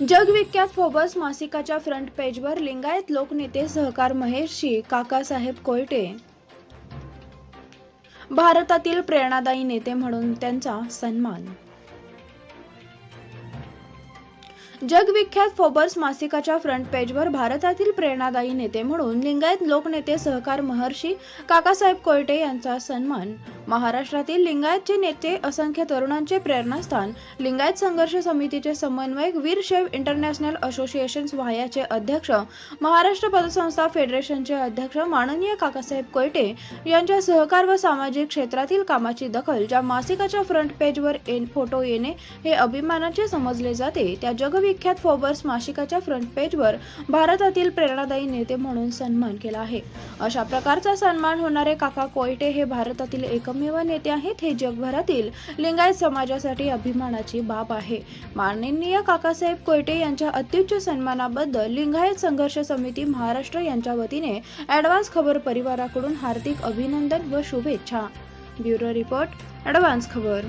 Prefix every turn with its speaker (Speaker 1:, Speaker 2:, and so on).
Speaker 1: जगविख्यात Phoebus मासिकाच्या front पेजवर लिंगायत लोकनेते सहकार महेशजी काकासाहेब कोयटे. भारतातील प्रेरणादायी नेते म्हणून त्यांचा सन्मान. जगविख्यात फोबर्स मासिकाच्या फ्रंट पेजवर भारतातील प्रेरणादायी नेते म्हणून लिंगायत लोकनेते सहकार महर्षी काकासाहेब कोयटे यांचा सन्मान. महाराष्ट्रातील लिंगायतचे नेते असंख्य तरुणांचे प्रेरणास्थान लिंगायत संघर्ष समितीचे समन्वयक वीरशैव इंटरनॅशनल असोसिएशन व्हायाचे अध्यक्ष महाराष्ट्र पदसंस्था फेडरेशनचे अध्यक्ष माननीय काकासाहेब कोयटे यांच्या सहकार व सामाजिक क्षेत्रातील कामाची दखल ज्या मासिकाच्या फ्रंट पेजवर येन- फोटो येणे हे अभिमानाचे समजले जाते त्या जगविख्यात फोबर्स मासिकाच्या फ्रंट पेजवर भारतातील प्रेरणादायी नेते म्हणून सन्मान केला आहे. अशा प्रकारचा सन्मान होणारे काका कोयटे हे भारतातील एकमेव नेते आहेत हे जगभरातील लिंगायत समाजासाठी अभिमानाची बाब आहे. माननीय काकासाहेब कोयटे यांच्या अत्युच्च सन्मानाबद्दल लिंगायत संघर्ष समिती महाराष्ट्र यांच्या वतीने ॲडव्हान्स खबर परिवाराकडून हार्दिक अभिनंदन व शुभेच्छा. ब्युरो रिपोर्ट ॲडव्हान्स खबर.